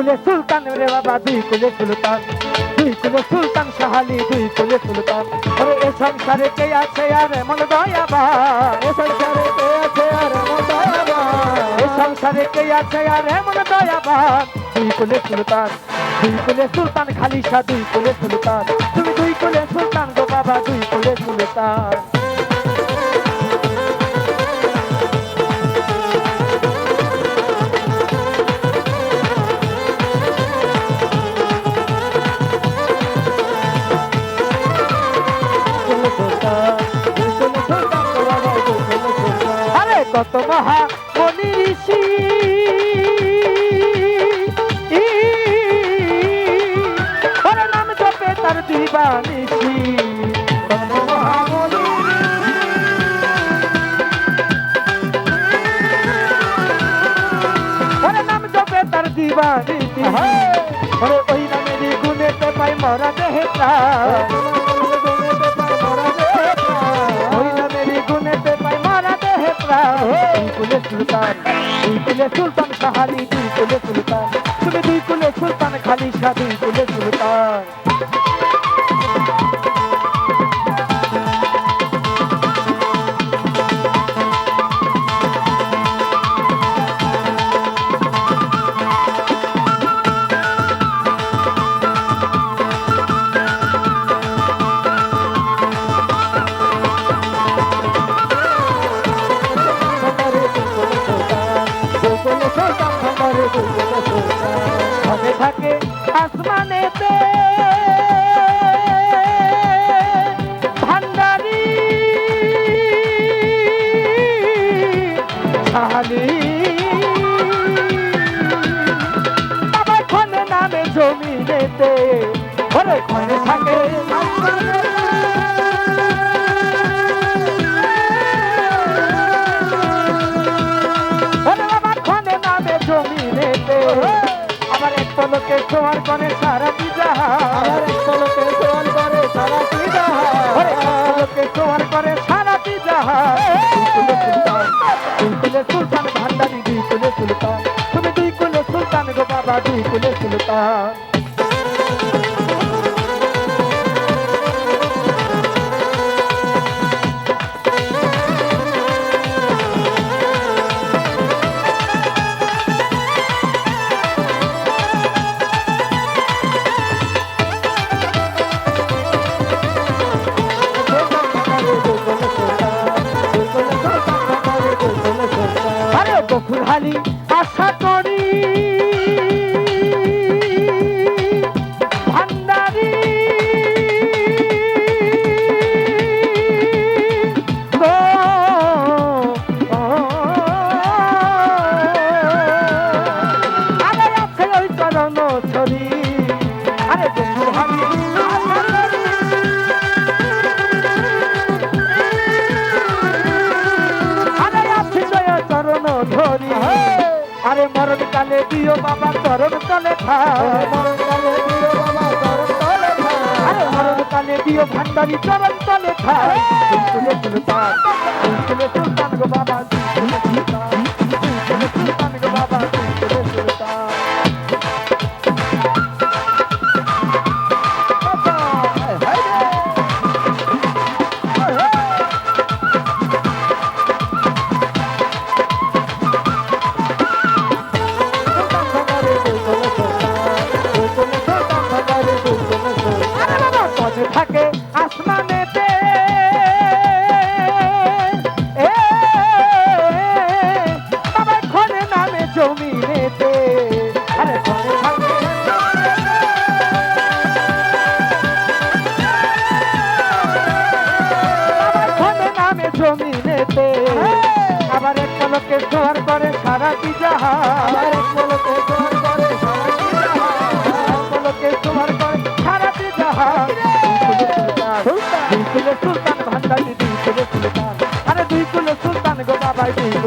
কুলে সুলতান রে বাবা, দুই কুলে সুলতান। দুই কুলে সুলতান সাহালি দুই কুলে সুলতান। ওরে এ সংসারে কে আছে আর এমন দয়াবা? এ সংসারে কে আছে আর এমন দয়াবা? এ সংসারে কে আছে আর এমন দয়াবা? দুই কুলে সুলতান, দুই কুলে সুলতান খালিশা, দুই কুলে সুলতান। তুমি দুই কুলে সুলতান গো বাবা, দুই কুলে সুলতান। দিবানিসি ওরে ওই নামেরই গুণেতে পাই মরা দেহে ওই নামেরই গুণেতে পাই মরা দেহে দুই কুলে সুলতান দুই কুলে সুলতান সাহালি দুই কুলে সুলতান তুমি দুই কুলে সুলতান খালিশা দুই কুলে সুলতান থাকে থাকে আসমানেতে। ভান্ডারি সাহালি বাবা খনে নামে জমিনেতে ওরে খনে থাকে। পলকে সোয়ার করে সারা আমার এক পলকে সোয়ার করে সারা ওরে এক পলকে সোয়ার করে সারা বিজাহা তুলে সুলতান ভান্ডারি দুই কুলে সুলতান। তুমি দুই কুলে সুলতান গো বাবা দুই কুলে সুলতান। হালি আশা করি কালে দিও বাবা চরণ তলে মরণ কালে দিও ভান্ডারি চরণ তলে খায় জমিনেতে। আবার এক পলকে জোয়ার করে সারা বিজাহা আবার এক পলকে জোয়ার করে সারা বিজাহা পলকে জোয়ার করে সারা বিজাহা সুলতান ভান্ডারি দুই কুলে সুলতান আরে দুই কুলে সুলতান গো বাবাই দুই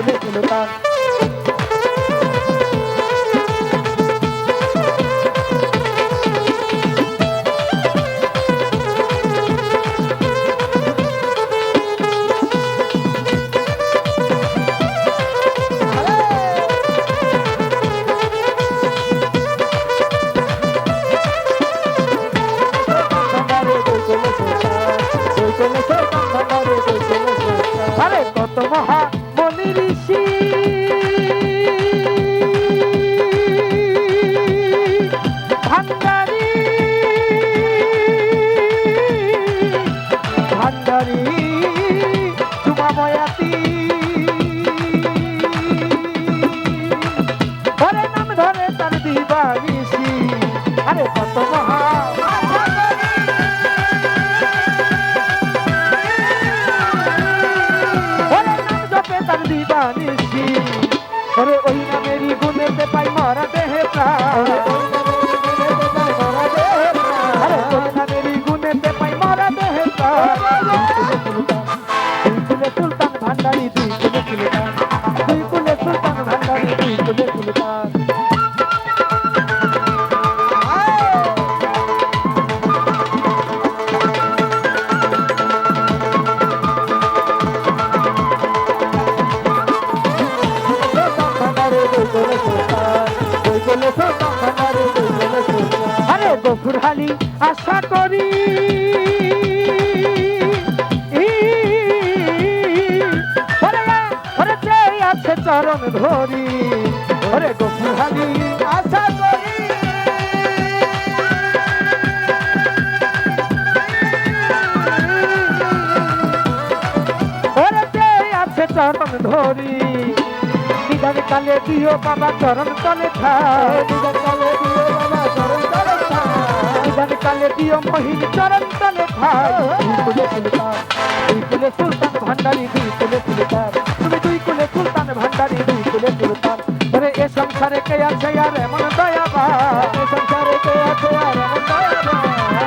গফুরহালি আশা করি। আছে চরণ ধরি। ওরে গফুরহালি আশা করি। ওরে আছে চরণ ধরি। কালে দিও বাবা চরণ তলে কালে দিও বাবা চরণ নিদান কালে দিও মহিন চরণ তলে খায় দুই কুলে সুলতান দুই কুলে সুলতান ভান্ডারি দুই কুলে সুলতান তুমি দুই কুলে সুলতান ভান্ডারি দুই কুলে সুলতান ওরে এ সংসারে কে আছে আর এমন দয়াবা এ সংসারে কে আছে আর এমন দয়াবা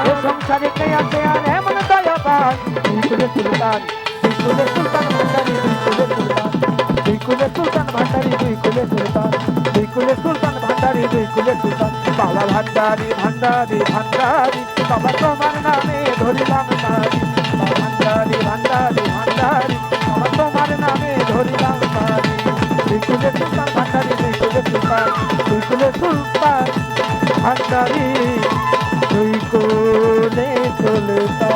এ সংসারে কে আছে আর এমন দয়াবা দুই কুলে সুলতান দুই কুলে সুলতান ভান্ডারি দুই কুলে সুলতান দুই কুলে সুলতান ভান্ডারি দুই কুলে সুলতান দুই কুলে সুলতান ভান্ডারি দুই কুলে সুলতান বাবা ভান্ডারি ভান্ডারি ভান্ডারি বাবা তোমার নামে ধরিলাম তারি। ভান্ডারি ভান্ডারি ভান্ডারি বাবা তোমার নামে ধরিলাম তারি। বিকুলে সুলতান ভান্ডারি বিকুলে সুলতান বিকুলে সুলতান ভান্ডারি। তুই কোলে চলতা